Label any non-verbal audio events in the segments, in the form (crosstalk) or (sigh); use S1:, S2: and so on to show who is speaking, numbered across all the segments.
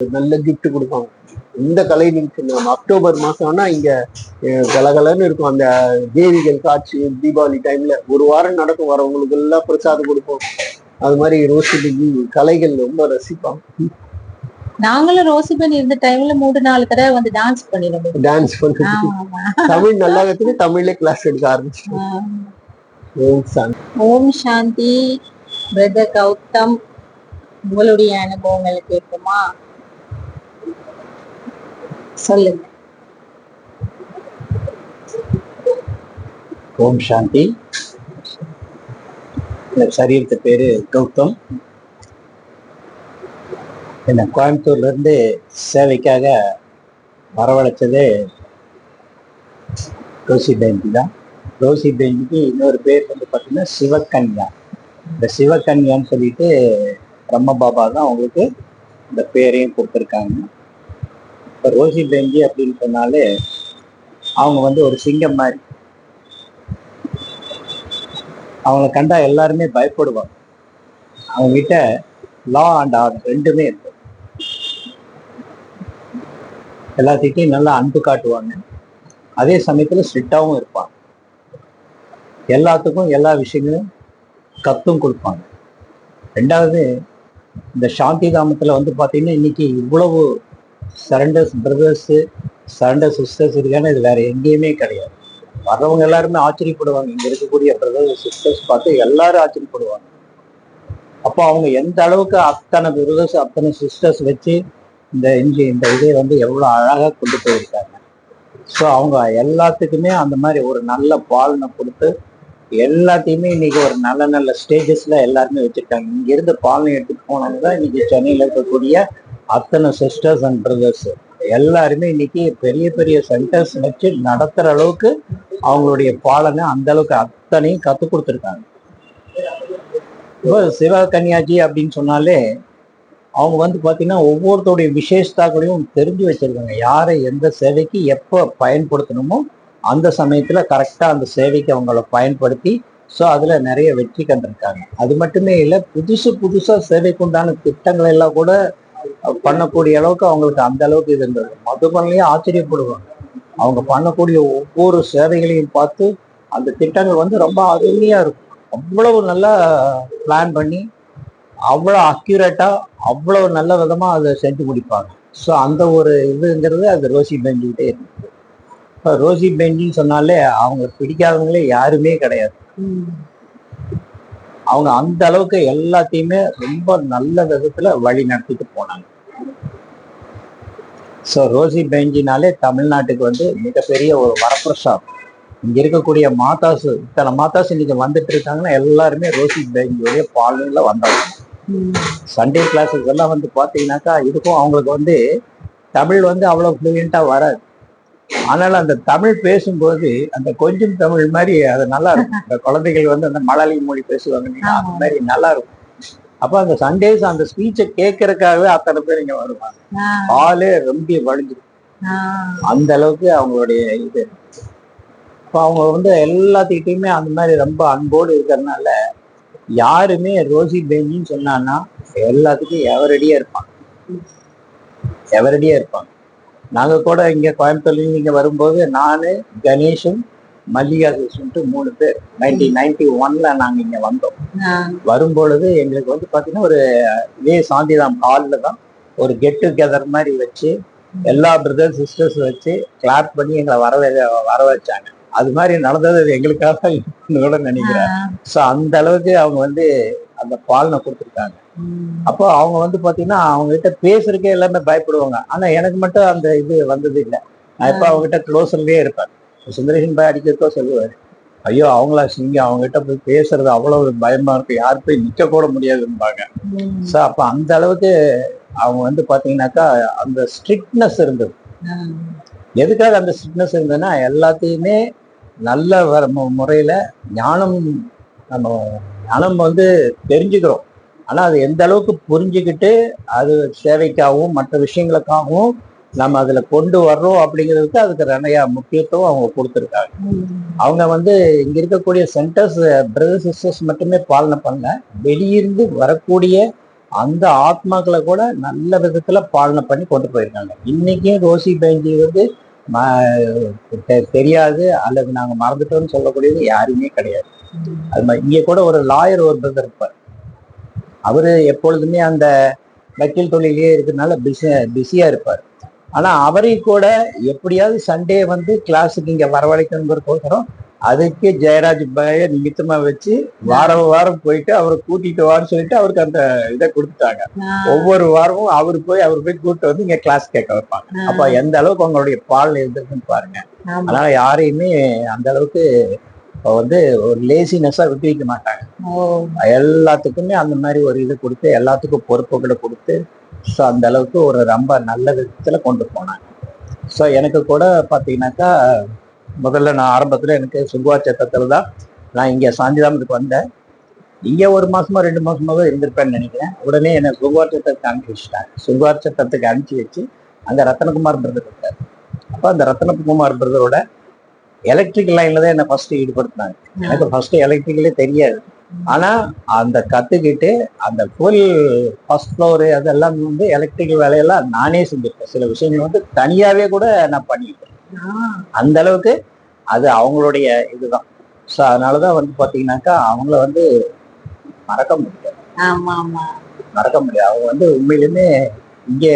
S1: நல்ல gift கொடுப்பாங்க. இந்த கலை நிகழ்ச்சி அக்டோபர் மாசம்னா இங்க கலகலன்னு இருக்கும். அந்த தேவிகள் காட்சி தீபாவளி டைம்ல ஒரு வாரம் நடக்கும். வரவங்களுக்கு எல்லாம் பிரசாதம் கொடுப்போம். அது மாதிரி ரோசி கலைகள் ரொம்ப ரசிப்பாங்க
S2: நாங்களும் ரோசிபன் இருந்த டைம்ல மூணு நாலு தடவை வந்து டான்ஸ் பண்ணிடுவோம்
S1: டான்ஸ் பண்றது
S2: ஆமா.
S1: தமிழ் நல்லா கத்துட்டு தமிழ்ல கிளாஸ் எடுக்க ஆரம்பிச்சிட்டோம்.
S2: ஆமா.
S1: ஓம் சாந்தி.
S2: ஓம் சாந்தி. பிரதர் கௌதம். உங்களுடைய அனுபவங்களை கேட்போமா? சொல்லுங்க.
S3: ஓம் சாந்தி. இந்த சரீரத்து பேரு கௌதம். என்ன கோயம்புத்தூர்ல இருந்து சேவைக்காக வரவழைச்சது ரோசி பெஞ்சி தான். ரோசி பெஞ்சிக்கு இன்னொரு பேர் வந்து பார்த்தீங்கன்னா சிவகன்யா. இந்த சிவகன்யான்னு சொல்லிட்டு பிரம்ம பாபா தான் அவங்களுக்கு இந்த பேரையும் கொடுத்துருக்காங்க. இப்போ ரோஹி பெஞ்சி அப்படின்னு சொன்னாலே அவங்க வந்து ஒரு சிங்கம் மாதிரி. அவங்களை கண்டா எல்லாருமே பயப்படுவாங்க. அவங்க கிட்ட லா அண்ட் ஆர்டர் ரெண்டுமே இருக்கு. எல்லாத்திட்டையும் நல்லா அன்பு காட்டுவாங்க. அதே சமயத்துல ஸ்ட்ரிக்டாகவும் இருப்பாங்க. எல்லாத்துக்கும் எல்லா விஷயங்களும் கத்தும் கொடுப்பாங்க. ரெண்டாவது இந்த சாந்தி தாமத்துல வந்து பாத்தீங்கன்னா இன்னைக்கு இவ்வளவு சரண்டர்ஸ் பிரதர்ஸு சரண்டர் சிஸ்டர்ஸ் இருக்கான்னு இது வேற எங்கேயுமே கிடையாது. வர்றவங்க எல்லாருமே ஆச்சரியப்படுவாங்க. இங்கே இருக்கக்கூடிய பிரதர்ஸ் சிஸ்டர்ஸ் பார்த்து எல்லாரும் ஆச்சரியப்படுவாங்க. அப்போ அவங்க எந்த அளவுக்கு அத்தனை பிரதர்ஸ் அத்தனை சிஸ்டர்ஸ் வச்சு இந்த இஞ்சி இந்த இதை வந்து எவ்வளோ அழகாக கொண்டு போயிருக்காங்க. ஸோ அவங்க எல்லாத்துக்குமே அந்த மாதிரி ஒரு நல்ல பாலனை கொடுத்து எல்லாத்தையுமே இன்னைக்கு ஒரு நல்ல நல்ல ஸ்டேஜஸில் எல்லாருமே வச்சுருக்காங்க. இங்கேருந்து பாலனை எடுத்துட்டு போனவங்க தான் இன்னைக்கு சென்னையில் இருக்கக்கூடிய அத்தனை சிஸ்டர்ஸ் அண்ட் பிரதர்ஸ் எல்லாருமே இன்னைக்கு பெரிய பெரிய சென்டர்ஸ் வச்சு நடத்துகிற அளவுக்கு அவங்களுடைய பாலனை அந்த அளவுக்கு அத்தனையும் கற்றுக் கொடுத்துருக்காங்க. இப்போ சிவா கன்யாஜி அப்படின்னு சொன்னாலே அவங்க வந்து பார்த்தீங்கன்னா ஒவ்வொருத்தருடைய விசேஷத்தாக்களையும் தெரிஞ்சு வச்சிருக்காங்க. யாரை எந்த சேவைக்கு எப்போ பயன்படுத்தணுமோ அந்த சமயத்தில் கரெக்டாக அந்த சேவைக்கு அவங்கள பயன்படுத்தி ஸோ அதில் நிறைய வெற்றி கண்டிருக்காங்க. அது மட்டுமே இல்லை புதுசு புதுசாக சேவைக்குண்டான திட்டங்கள் எல்லாம் கூட பண்ணக்கூடிய அளவுக்கு அவங்களுக்கு அந்த அளவுக்கு இது இருந்தது. மதுபன்லயும் ஆச்சரியப்படுவாங்க. அவங்க பண்ணக்கூடிய ஒவ்வொரு சேவைகளையும் பார்த்து அந்த திட்டங்கள் வந்து ரொம்ப அருமையா இருக்கும். அவ்வளவு நல்லா பிளான் பண்ணி அவ்வளோ அக்யூரேட்டா அவ்வளவு நல்ல விதமா அதை செஞ்சு முடிப்பாங்க. ஸோ அந்த ஒரு இதுங்கிறது அது ரோசி பெஞ்சுக்கிட்டே இருக்கு. இப்போ ரோசி பெஞ்சின்னு சொன்னாலே அவங்க பிடிக்காதவங்களே யாருமே கிடையாது. அவங்க அந்த அளவுக்கு எல்லாத்தையுமே ரொம்ப நல்ல விதத்துல வழி நடத்திட்டு போனாங்க. ஸோ ரோசி பெஞ்சினாலே தமிழ்நாட்டுக்கு வந்து மிகப்பெரிய ஒரு வரப்பிரசாதம். இங்க இருக்கக்கூடிய மாதாஸ் இத்தனை மாதாஸ் இன்னைக்கு வந்துட்டு இருக்காங்கன்னா எல்லாருமே ரோசி பெஞ்சுடைய பாலனில் வந்தாங்க. சண்டே கிளாஸஸ் எல்லாம் வந்து பார்த்தீங்கன்னாக்கா இதுக்கும் அவங்களுக்கு வந்து தமிழ் வந்து அவ்வளோ ஃப்ளூயண்ட்டாக வராது. ஆனாலும் அந்த தமிழ் பேசும்போது அந்த கொஞ்சம் தமிழ் மாதிரி அது நல்லா இருக்கும். இந்த குழந்தைகள் வந்து அந்த மலையாளி மொழி பேசுவாங்க அந்த மாதிரி நல்லா இருக்கும். அப்போ அந்த சண்டேஸ் அந்த ஸ்பீச்சை கேட்கறதுக்காகவே அத்தனை பேர் இங்க வருவாங்க. ஆளே ரொம்ப வழிஞ்சிடும் அந்த அளவுக்கு அவங்களுடைய இது. இப்போ அவங்க வந்து எல்லாத்துக்கிட்டையுமே அந்த மாதிரி ரொம்ப அன்போடு இருக்கிறதுனால யாருமே ரோசி பெஞ்சின்னு சொன்னான்னா எல்லாத்துக்கும் எவரடியா இருப்பாங்க. எவரடியா இருப்பாங்க. நாங்க கூட இங்க கோயம்புத்தூர்ல இங்க வரும்போது நானு கணேஷும் மல்லிகா சிஸ்டன்ட்டு மூணு பேர். நைன்டீன் நைன்டி ஒன்ல நாங்க இங்க வந்தோம். வரும்பொழுது எங்களுக்கு வந்து பாத்தீங்கன்னா ஒரு இதே சாந்திதாம் ஹாலில் தான் ஒரு கெட் டுகெதர் மாதிரி வச்சு எல்லா பிரதர் சிஸ்டர்ஸ் வச்சு கிளாப் பண்ணி எங்களை வர வே- வர வச்சாங்க அது மாதிரி நடந்தது எங்களுக்காக (laughs) கூட நினைக்கிறேன். ஸோ அந்த அளவுக்கு அவங்க வந்து அந்த பாலனை கொடுத்துருக்காங்க. அப்போ அவங்க வந்து பாத்தீங்கன்னா அவங்க கிட்ட பேசுறதுக்கே எல்லாமே பயப்படுவாங்க. ஆனா எனக்கு மட்டும் அந்த இது வந்தது இல்லை. நான் இப்போ அவங்க கிட்ட க்ளோஸ்லயே இருப்பேன். சுந்தரேஷன் பாய் அடிக்கிறதோ சொல்லுவாரு. ஐயோ அவங்களா சிங்க அவங்க கிட்ட போய் பேசுறது அவ்வளவு பயமா இருக்கு. யார் போய் நிக்க கூட முடியாதும்பாங்க. ஸோ அப்ப அந்த அளவுக்கு அவங்க வந்து பாத்தீங்கன்னாக்கா அந்த ஸ்ட்ரிக்ட்னஸ் இருந்தது. எதுக்காக அந்த ஸ்ட்ரிக்ட்னஸ் இருந்ததுன்னா எல்லாத்தையுமே நல்ல வர முறையில ஞானம் நம்ம ஞானம் வந்து தெரிஞ்சுக்கிறோம். ஆனா அது எந்த அளவுக்கு புரிஞ்சுக்கிட்டு அது சேவைக்காகவும் மற்ற விஷயங்களுக்காகவும் நம்ம அதுல கொண்டு வர்றோம் அப்படிங்கிறதுக்கு அதுக்கு நிறைய முக்கியத்துவம் அவங்க கொடுத்துருக்காங்க. அவங்க வந்து இங்க இருக்கக்கூடிய சென்டர்ஸ் பிரதர் சிஸ்டர்ஸ் மட்டுமே பாலனை பண்ணல. வெளியிருந்து வரக்கூடிய அந்த ஆத்மாக்களை கூட நல்ல விதத்துல பாலனை பண்ணி கொண்டு போயிருக்காங்க. இன்னைக்கும் ரோசி பேஞ்சி வந்து தெரியாது அல்லது நாங்க மறந்துட்டோம்னு சொல்லக்கூடியது யாருமே கிடையாது. அது மாதிரி இங்க கூட ஒரு லாயர் ஒரு பிரதர் இருப்பார். அவரு எப்பொழுதுமே அந்த வக்கீல் தொழிலே இருக்கிறதுனால பிஸி பிஸியா இருப்பார். ஆனா அவரையும் கூட எப்படியாவது சண்டே வந்து கிளாஸுக்கு இங்க வரவழைக்கணுங்கிறதுக்கோசரம் அதுக்கு ஜெயராஜ் பாய நிமித்தமா வச்சு வாரம் வாரம் போயிட்டு அவரை கூட்டிட்டு வான்னு சொல்லிட்டு அவருக்கு அந்த இதை கொடுத்துட்டாங்க. ஒவ்வொரு வாரமும் அவர் போய் அவர் போய் கூப்பிட்டு வந்து இங்க கிளாஸ் கேட்க வைப்பாங்க. அப்ப எந்த அளவுக்கு அவங்களுடைய பால் இருந்திருக்குன்னு பாருங்க. அதனால யாரையுமே அந்த அளவுக்கு வந்து ஒரு லேசினஸா விட்டு வைக்க மாட்டாங்க. எல்லாத்துக்குமே அந்த மாதிரி ஒரு இது கொடுத்து எல்லாத்துக்கும் பொறுப்புகளை கொடுத்து ஸோ அந்த அளவுக்கு ஒரு ரொம்ப நல்ல விதத்துல கொண்டு போனாங்க. ஸோ எனக்கு கூட பார்த்தீங்கன்னாக்கா முதல்ல நான் ஆரம்பத்துல எனக்கு சுகுவா சட்டத்தில் தான் நான் இங்கே சாந்திதாமத்துக்கு வந்தேன். இங்கே ஒரு மாசமா ரெண்டு மாசமாவே இருந்திருப்பேன்னு நினைக்கிறேன். உடனே என்னை சுகுவார் சட்டத்துக்கு அனுப்பிச்சு வச்சுட்டாங்க. சுகுவார் சட்டத்துக்கு அனுப்பிச்சு வச்சு அங்கே ரத்தனகுமார் பிரதர் இருக்கார். அப்போ அந்த ரத்தனகுமார் பிரதரோட எலக்ட்ரிக் லைன்ல தான் என்னை ஃபர்ஸ்ட் ஈடுபடுத்தினாங்க. எனக்கு ஃபர்ஸ்ட் எலக்ட்ரிக்கலே தெரியாது. ஆனா அந்த கத்துக்கிட்டு அந்த ஃபுல் ஃபர்ஸ்ட் ஃப்ளோரு அதெல்லாம் வந்து எலக்ட்ரிக்கல் வேலையெல்லாம் நானே செஞ்சிருக்கேன். சில விஷயங்கள் வந்து தனியாவே கூட நான் பண்ணியிருக்கேன் அந்த அளவுக்கு அது அவங்களுடைய இதுதான். ஸோ அதனாலதான் வந்து பாத்தீங்கன்னாக்கா அவங்கள வந்து மறக்க முடியாது. மறக்க முடியாது. அவங்க வந்து உண்மையிலுமே இங்கே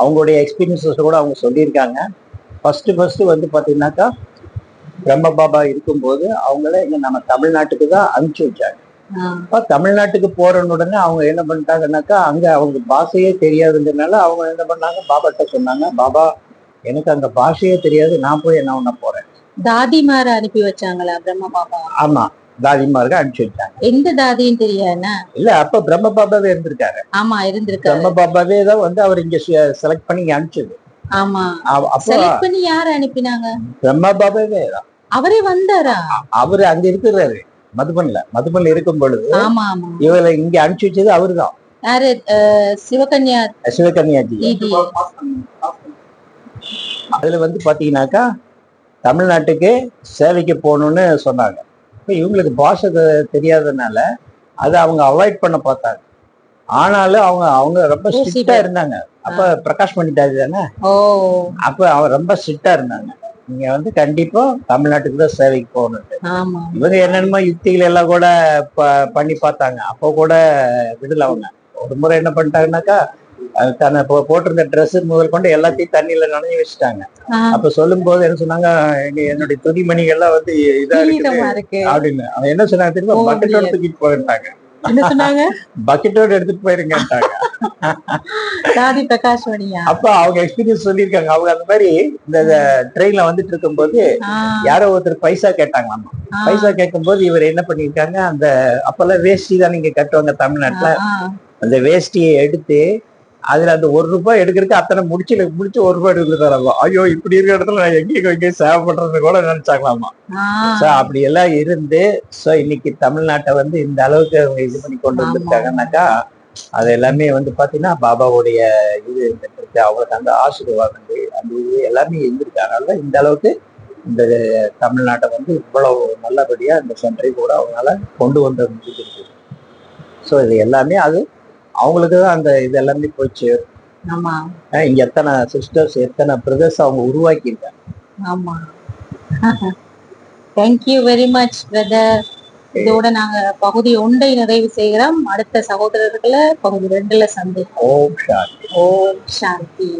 S3: அவங்களுடைய எக்ஸ்பீரியன்ஸஸ் கூட அவங்க சொல்லியிருக்காங்க. ஃபர்ஸ்ட் ஃபர்ஸ்ட் வந்து பாத்தீங்கன்னாக்கா பிரம்ம பாபா இருக்கும்போது அவங்கள இங்க நம்ம தமிழ்நாட்டுக்கு தான் அனுப்பிச்சு வச்சாங்க. அப்ப தமிழ்நாட்டுக்கு போறன்னு உடனே அவங்க என்ன பண்ணிட்டாங்கன்னாக்கா அங்க அவங்க பாஷையே தெரியாதுன்றதுனால அவங்க என்ன பண்ணாங்க பாபாட்ட சொன்னாங்க பாபா எனக்கு அந்த பாஷையே தெரியாது நான் போய் என்ன பண்ண போறேன்?
S2: தாதிமார அனுப்பி வச்சாங்களா பிரம்ம பாபா
S3: ஆமா தாதிமார்க்கு அனுப்பிச்சு வச்சாங்க.
S2: எந்த தாதின்னு தெரியாதுன்னா
S3: இல்ல அப்ப பிரம்ம பாபாவே இருந்திருக்காரு.
S2: ஆமா இருந்திருக்காரு.
S3: பிரம்ம பாபாவே தான் வந்து அவர் இங்க செலக்ட் பண்ணி இங்க அனுப்பிச்சது.
S2: ஆமா.
S3: அப்போ
S2: செலக்ட் பண்ணி யார அனுப்பினாங்க?
S3: பிரம்ம பாபாவே தான்.
S2: அவரே வந்தாரா?
S3: அவரு அங்க இருக்கிறாரு. மதுபன்ல. மதுபன்ல இருக்கும் பொழுது இவரை இங்க அனுப்பிச்சு வச்சது அவருதான்.
S2: யாரு? சிவகன்யா
S3: சிவகன்யாஜி
S2: தீதி
S3: அதுல வந்து பாத்தீங்கன்னாக்கா தமிழ்நாட்டுக்கு சேவைக்கு போகணும்னு சொன்னாங்க. இப்போ இவங்களுக்கு பாஷை தெரியாததுனால அதை அவங்க அவாய்ட் பண்ண பார்த்தாங்க. ஆனாலும் அவங்க அவங்க ரொம்ப ஸ்ட்ரிக்டா. இருந்தாங்க. அப்ப பிரகாஷ் பண்ணிட்டாரு தானே? அப்ப அவர் ரொம்ப ஸ்ட்ரிக்டா இருந்தாங்க. நீங்க வந்து கண்டிப்பா தமிழ்நாட்டுக்கு தான் சேவைக்கு போகணும்ட்டு.
S2: ஆமா.
S3: இவங்க என்னென்னமோ யுக்திகள் எல்லாம் கூட பண்ணி பார்த்தாங்க. அப்போ கூட விடல அவங்க. ஒரு முறை என்ன பண்ணிட்டாங்கன்னாக்கா தன்னை போட்டிருந்த ட்ரெஸ் முதல் கொண்டு எல்லாத்தையும் தண்ணியில நனைஞ்சு வச்சுட்டாங்க. அப்ப சொல்லும் போது என்ன சொன்னாங்க "எங்க என்னுடைய துணிமணிகள்லாம் வந்து இதா
S2: இருக்கு.
S3: அப்படின்னு. அவன் என்ன சொன்னாங்க தெரியுமா?
S2: போக
S3: பக்கெட்டோட. தூக்கிட்டு போயிட்டாங்க.
S2: என்ன சொன்னாங்க?
S3: பக்கெட்டோட எடுத்துட்டு போயிருங்கட்டாங்க
S2: தாதி பிரகாஷ்மணியா
S3: அப்ப அவங்க எக்ஸ்பீரியன்ஸ் சொல்லியிருக்காங்க. அவங்க அந்த மாதிரி இந்த ட்ரெயின்ல வந்துட்டு இருக்கும்போது யாரோ ஒருத்தர் பைசா கேட்டாங்களாமா. பைசா கேட்கும்போது இவர் என்ன பண்ணிருக்காங்க அந்த அப்பெல்லாம் வேஷ்டி தான் நீங்க கட்டுவாங்க தமிழ்நாட்டுல. அந்த வேஷ்டியை எடுத்து அதுல அந்த ஒரு ரூபாய் எடுக்கிறதுக்கு அத்தனை முடிச்சு முடிச்சு ஒரு ரூபாய் எடுத்துறாங்க ஐயோ இப்படி இருக்கிற இடத்துல நான் எங்கேயும் எங்கேயும் சேவை பண்றது கூட நினைச்சாங்களாமா? சோ அப்படி எல்லாம் இருந்து சோ இன்னைக்கு தமிழ்நாட்டை வந்து இந்த அளவுக்கு அவங்க இது பண்ணி கொண்டு
S2: ஆமா.
S3: வந்திருக்காங்கன்னாக்கா அது எல்லாமே வந்து பாத்தீங்கன்னா பாபாவுடைய இது இருந்திருக்கு அவங்களுக்கு அந்த ஆசீர்வாதங்கள் அந்த இது எல்லாமே இருந்திருக்கு அதனால இந்த அளவுக்கு இந்த தமிழ்நாட்டை வந்து இவ்வளவு நல்லபடியா இந்த சென்டரை கூட அவங்களால கொண்டு வந்த முடிஞ்சிருக்கு. ஸோ இது எல்லாமே அது அவங்களுக்கு தான் அந்த இது எல்லாமே போச்சு.
S2: ஆமா.
S3: இங்க எத்தனை சிஸ்டர்ஸ் எத்தனை பிரதர்ஸ் அவங்க உருவாக்கியிருக்காங்க.
S2: ஆமா. தேங்க்யூ வெரி மச் பிரதர் இதோட நாங்க பகுதி ஒன்றை நிறைவு செய்கிறோம். அடுத்த சகோதரர்களை பகுதி ரெண்டுல சந்திப்போம்.
S3: ஓம் சாந்தி.
S2: ஓம் சாந்தி.